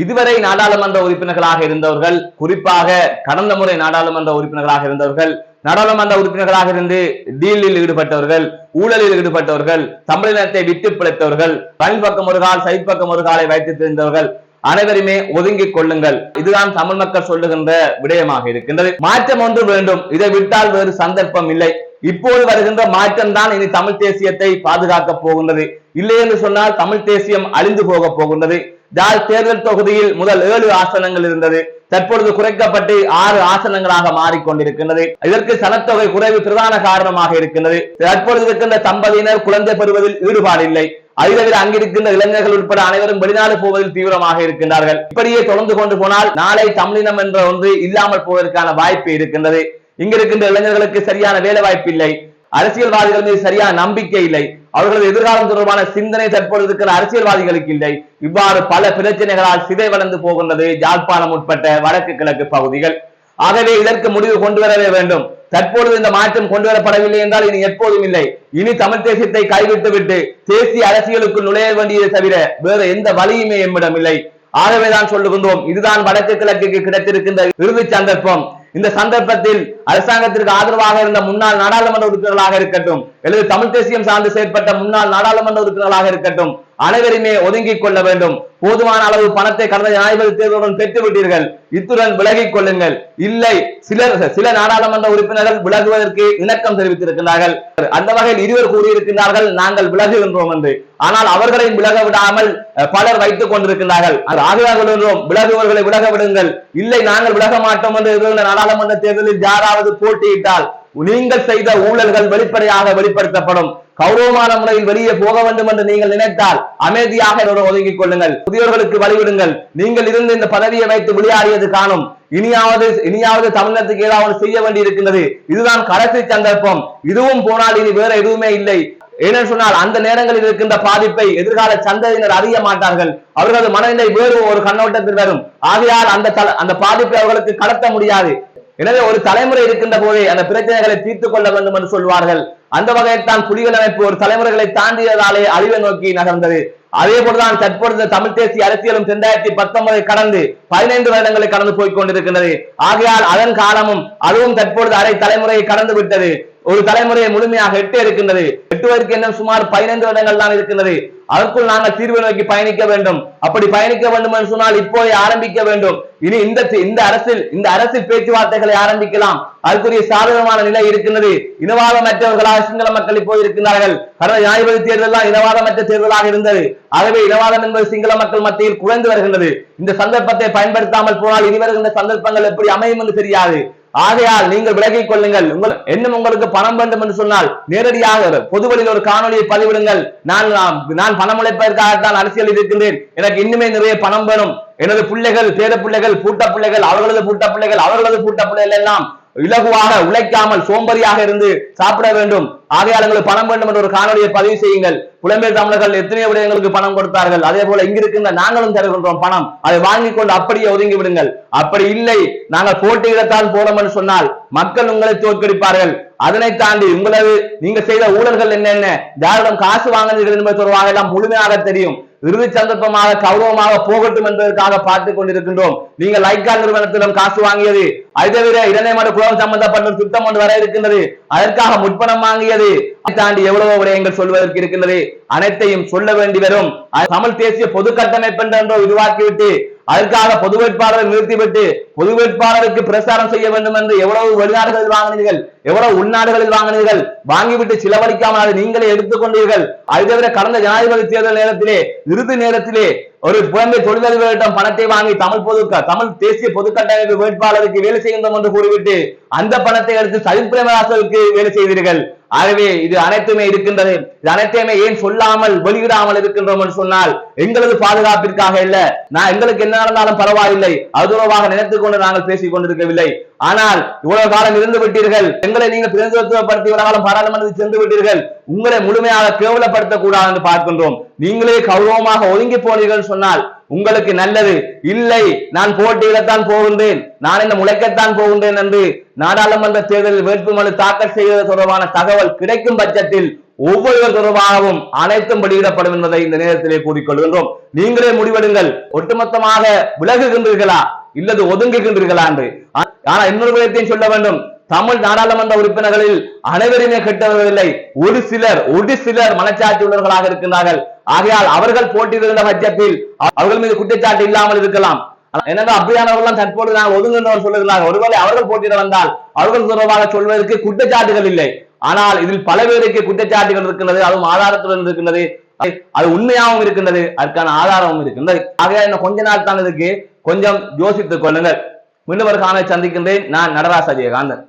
இதுவரை நாடாளுமன்ற உறுப்பினர்களாக இருந்தவர்கள் குறிப்பாக கடந்த முறை நாடாளுமன்ற உறுப்பினர்களாக இருந்தவர்கள் நாடாளுமன்ற உறுப்பினர்களாக இருந்து டீலில் ஈடுபட்டவர்கள் ஊழலில் ஈடுபட்டவர்கள் தமிழினத்தை விட்டு பிழைத்தவர்கள் ரணில் பக்கம் ஒரு கால் சைட் பக்கம் ஒரு காலை வைத்து தெரிந்தவர்கள் அனைவருமே ஒதுங்கிக் கொள்ளுங்கள். இதுதான் தமிழ் மக்கள் சொல்லுகின்ற விடயமாக இருக்கின்றது. மாற்றம் ஒன்று வேண்டும். இதை விட்டால் வேறு சந்தர்ப்பம் இல்லை. இப்போது வருகின்ற மாற்றம் தான் இனி தமிழ் தேசியத்தை பாதுகாக்க போகின்றது. இல்லை என்று சொன்னால் தமிழ் தேசியம் அழிந்து போக போகின்றது. ஜாழ் தேர்தல் தொகுதியில் முதல் ஏழு ஆசனங்கள் இருந்தது. தற்பொழுது குறைக்கப்பட்டு ஆறு ஆசனங்களாக மாறிக்கொண்டிருக்கின்றது. இதற்கு சனத்தொகை குறைவு பிரதான காரணமாக இருக்கின்றது. தற்பொழுது இருக்கின்ற தம்பதியினர் குழந்தை பெறுவதில் ஈடுபாடு இல்லை அதை அங்கிருக்கின்ற இளைஞர்கள் உட்பட அனைவரும் வெளிநாடு போவதில் தீவிரமாக இருக்கின்றார்கள். இப்படியே தொடர்ந்து கொண்டு போனால் நாளை தமிழினம் என்ற ஒன்று இல்லாமல் போவதற்கான வாய்ப்பு இருக்கின்றது. இங்கிருக்கின்ற இளைஞர்களுக்கு சரியான வேலை வாய்ப்பு இல்லை அரசியல்வாதிகள் மீது சரியான நம்பிக்கை இல்லை. அவர்களது எதிர்காலம் தொடர்பான சிந்தனை தற்பொழுது இருக்கிற அரசியல்வாதிகளுக்கு இல்லை. இவ்வாறு பல பிரச்சனைகளால் சிதை வளர்ந்து போகின்றது யாழ்ப்பாணம் உட்பட்ட வடக்கு கிழக்கு பகுதிகள். ஆகவே இதற்கு முடிவு கொண்டு வரவே வேண்டும். தற்பொழுது இந்த மாற்றம் கொண்டு வரப்படவில்லை என்றால் இனி எப்போதும் இல்லை. இனி தமிழ் தேசியத்தை கைவிட்டு விட்டு தேசிய அரசியலுக்கு நுழைய வேண்டியதை தவிர வேற எந்த வழியுமே எம்மிடம் இல்லை. ஆகவேதான் சொல்லுகின்றோம். இதுதான் வடக்கு கிழக்குக்கு கிடைத்திருக்கின்ற இறுதி சந்தர்ப்பம். இந்த சந்தர்ப்பத்தில் அரசாங்கத்திற்கு ஆதரவாக இருந்த முன்னாள் நாடாளுமன்ற உறுப்பினர்களாக இருக்கட்டும் அல்லது தமிழ் தேசியம் சார்ந்து செயற்பட்ட முன்னாள் நாடாளுமன்ற உறுப்பினர்களாக இருக்கட்டும் அனைவருமே ஒதுங்கிக் கொள்ள வேண்டும். போதுமான அளவு பணத்தை கடந்த ஜனாதிபதி தேர்தலுடன் பெற்று விட்டீர்கள் இத்துடன் விலகிக் கொள்ளுங்கள். இல்லை சிலர் சில நாடாளுமன்ற உறுப்பினர்கள் விலகுவதற்கு இணக்கம் தெரிவித்திருக்கிறார்கள் அந்த வகையில் இருவர் கூறியிருக்கிறார்கள் நாங்கள் விலகுகின்றோம் என்று. ஆனால் அவர்களையும் விலக விடாமல் பலர் வைத்துக் கொண்டிருக்கிறார்கள் அது விலகுவர்களை விலக விடுங்கள். இல்லை நாங்கள் விலக மாட்டோம் என்று நாடாளுமன்ற தேர்தலில் யாராவது போட்டியிட்டால் நீங்கள் செய்த ஊழல்கள் வெளிப்படையாக வெளிப்படுத்தப்படும். கௌரவமான முறையில் வெளியே போக வேண்டும் என்று நீங்கள் நினைத்தால் அமைதியாக இதோடு ஒதுங்கிக் கொள்ளுங்கள். புதியவர்களுக்கு வழிவிடுங்கள். நீங்கள் இருந்து இந்த பதவியை வைத்து விளையாடியது காணும். இனியாவது இனியாவது தமிழகத்துக்கு ஏதாவது செய்ய வேண்டி இருக்கின்றது. இதுதான் கடைசி சந்தர்ப்பம். இதுவும் போனால் இனி வேற எதுவுமே இல்லை. ஏனென்று சொன்னால் அந்த நேரங்களில் இருக்கின்ற பாதிப்பை எதிர்கால சந்ததியினர் அறிய மாட்டார்கள். அவர்களது மனநிலை வேறு ஒரு கண்ணோட்டத்தில் வரும். ஆகையால் அந்த அந்த பாதிப்பை அவர்களுக்கு கடத்த முடியாது. எனவே ஒரு தலைமுறை இருக்கின்ற போதே அந்த பிரச்சனைகளை தீர்த்துக் கொள்ள வேண்டும் என்று சொல்வார்கள். அந்த வகையில் தான் புலிகள் அமைப்பு ஒரு தலைமுறைகளை தாண்டியதாலே அழிவை நோக்கி நகர்ந்தது. அதே போலதான் தற்பொழுது தமிழ் தேசிய அரசியலும் இரண்டாயிரத்தி பத்தொன்பதை கடந்து பதினைந்து வருடங்களை கடந்து போய் கொண்டிருக்கின்றது. ஆகையால் அதன் காலமும் அதுவும் தற்பொழுது அரை தலைமுறையை கடந்து விட்டது. ஒரு தலைமுறையை முழுமையாக எட்டு இருக்கின்றது. எட்டுவதற்கு இன்னும் சுமார் பதினைந்து வருடங்கள் தான் இருக்கின்றது. அதற்குள் நாங்கள் தீர்வு நோக்கி பயணிக்க வேண்டும். அப்படி பயணிக்க வேண்டும் என்று சொன்னால் இப்போதே ஆரம்பிக்க வேண்டும். இனி இந்த இந்த அரசில் இந்த அரசில் பேச்சுவார்த்தைகளை ஆரம்பிக்கலாம். அதுக்குரிய சாதகமான நிலை இருக்கின்றது. இனவாதமற்றவர்களாக சிங்கள மக்கள் இப்போ இருக்கின்றார்கள். கடந்த ஜனாதிபதி தேர்தல் தான் இனவாதமற்ற தேர்தலாக இருந்தது. ஆகவே இனவாதம் என்பது சிங்கள மக்கள் மத்தியில் குறைந்து வருகின்றது. இந்த சந்தர்ப்பத்தை பயன்படுத்தாமல் போனால் இனி வருகின்ற சந்தர்ப்பங்கள் எப்படி அமையும் என்று தெரியாது. ஆகையால் நீங்கள் விலகிக் கொள்ளுங்கள். உங்கள் இன்னும் உங்களுக்கு பணம் வேண்டும் என்று சொன்னால் நேரடியாக பொதுவெளியில் ஒரு காணொலியை பதிவிடுங்கள். நான் நான் பணம் உழைப்பதற்காகத்தான் அரசியல் இருக்கின்றேன். எனக்கு இன்னுமே நிறைய பணம் வேணும். எனது பிள்ளைகள் பேர பிள்ளைகள் பூட்ட பிள்ளைகள் அவர்களது பூட்ட பிள்ளைகள் அவர்களது பூட்ட பிள்ளைகள் எல்லாம் இலகுவாக உழைக்காமல் சோம்பறியாக இருந்து சாப்பிட வேண்டும். ஆகையால் பணம் வேண்டும் என்ற ஒரு காணொலியை பதிவு செய்யுங்கள். புலம்பெயர் தமிழர்கள் எத்தனையோ விடயங்களுக்கு பணம் கொடுத்தார்கள். அதே போல இங்கிருக்கின்ற நாங்களும் தருகின்றோம் பணம். அதை வாங்கிக் கொண்டு அப்படியே ஒதுங்கி விடுங்கள் அப்படி இல்லை நாங்கள் போட்டியிடத்தான் போறோம் என்று சொன்னால் மக்கள் உங்களை தோற்கடிப்பார்கள். அதனை தாண்டி உங்களது நீங்க செய்த ஊழல்கள் என்னென்ன யாரிடம் காசு வாங்கினீர்கள் என்பது தொடர்பாக எல்லாம் முழுமையாக தெரியும். இறுதி சந்தர்ப்பமாக கௌரவமாக போகட்டும் என்பதற்காக பார்த்துக் கொண்டிருக்கின்றோம். நீங்க லைக்கா நிறுவனத்திடம் காசு வாங்கியது அதை தவிர இடைநிலை குளம் சம்பந்தப்பட்ட திட்டம் ஒன்று வர இருக்கின்றது. அதற்காக முற்பணம் வாங்கியது தாண்டி எவ்வளவோ விடயங்கள் சொல்வதற்கு இருக்கின்றது. அனைத்தையும் சொல்ல வேண்டி வரும். தமிழ் தேசிய பொது கட்டமைப்பு என்றோ உருவாக்கிவிட்டு அதற்காக பொது வேட்பாளரை நிறுத்திவிட்டு பொது வேட்பாளருக்கு பிரச்சாரம் செய்ய வேண்டும் என்று எவ்வளவு வெளிநாடுகள் வாங்கினீர்கள். எவ்வளவு உள்நாடுகளில் வாங்கினீர்கள் வாங்கிவிட்டு செலவழிக்காமல் அதை நீங்களே எடுத்துக்கொண்டீர்கள் அதை தவிர கடந்த ஜனாதிபதி தேர்தல் நேரத்திலே இறுதி நேரத்திலே ஒரு புலம்பெயர் தொழிலதிபர்களிடம் பணத்தை வாங்கி தமிழ் பொது தமிழ் தேசிய பொது கட்டமைப்பு வேட்பாளருக்கு வேலை செய்கின்றோம் என்று கூறிவிட்டு அந்த பணத்தை எடுத்து சஜித் பிரேமதாசருக்கு வேலை செய்தீர்கள். ஆகவே இது அனைத்துமே இருக்கின்றது. இது அனைத்தையுமே ஏன் சொல்லாமல் வெளியிடாமல் இருக்கின்றோம் என்று சொன்னால் எங்களது பாதுகாப்பிற்காக இல்ல. நான் எங்களுக்கு என்ன நடந்தாலும் பரவாயில்லை. அது தொடர்பாக நினைத்துக் கொண்டு நாங்கள் பேசிக் கொண்டிருக்கவில்லை. ஆனால் இவ்வளவு காலம் இருந்து விட்டீர்கள். எங்களை நீங்கள் பிரதிநிதித்துவப்படுத்தி இவ்வளவு காலம் பாராளுமன்றத்தில் சென்று விட்டீர்கள். உங்களை முழுமையாக கேவலப்படுத்தக் கூடாது என்று பார்க்கின்றோம். நீங்களே கௌரவமாக ஒதுங்கி போனீர்கள் சொன்னால் உங்களுக்கு நல்லது. இல்லை நான் போட்டியிடத்தான் போகின்றேன். நான் இந்த முளைக்கத்தான் போகின்றேன் என்று நாடாளுமன்ற தேர்தலில் வேட்புமனு தாக்கல் செய்வது தொடர்பான தகவல் கிடைக்கும் பட்சத்தில் ஒவ்வொருவர் தொடர்பாகவும் அனைத்தும் வெளியிடப்படும் என்பதை இந்த நேரத்திலே கூறிக்கொள்கின்றோம் நீங்களே முடிவெடுங்கள். ஒட்டுமொத்தமாக விலகுகின்றீர்களா? இல்லது ஒதுங்குகின்றீர்களா என்று ஆனா இன்னொரு விடயத்தையும் சொல்ல வேண்டும்? தமிழ் நாடாளுமன்ற உறுப்பினர்களில் அனைவருமே கெட்டவர்கள் இல்லை ஒரு சிலர் ஒரு சிலர் மனச்சாட்சி உள்ளவர்களாக இருக்கின்றார்கள். ஆகையால் அவர்கள் போட்டியிடுகிற பட்சத்தில் அவர்கள் மீது குற்றச்சாட்டு இல்லாமல் இருக்கலாம். எனவே அப்படியானவர்கள் தற்போது நாங்கள் ஒதுங்குகின்றவர் சொல்லுகிறார்கள் ஒருவேளை அவர்கள் போட்டியிட வந்தால் அவர்கள் தொடர்பாக சொல்வதற்கு குற்றச்சாட்டுகள் இல்லை. ஆனால் இதில் பல பேருக்கு குற்றச்சாட்டுகள் இருக்கின்றது அதுவும் ஆதாரத்துடன் இருக்கின்றது. அது உண்மையாகவும் இருக்கின்றது அதற்கான ஆதாரமும் இருக்கின்றது. ஆகையால் இன்னும் கொஞ்ச நாள் தான் இருக்கு. கொஞ்சம் யோசித்துக் கொள்ளுங்கள். மீண்டும் ஒரு சந்திக்கின்றேன். நான் நடராஜ் அஜயகாந்தன்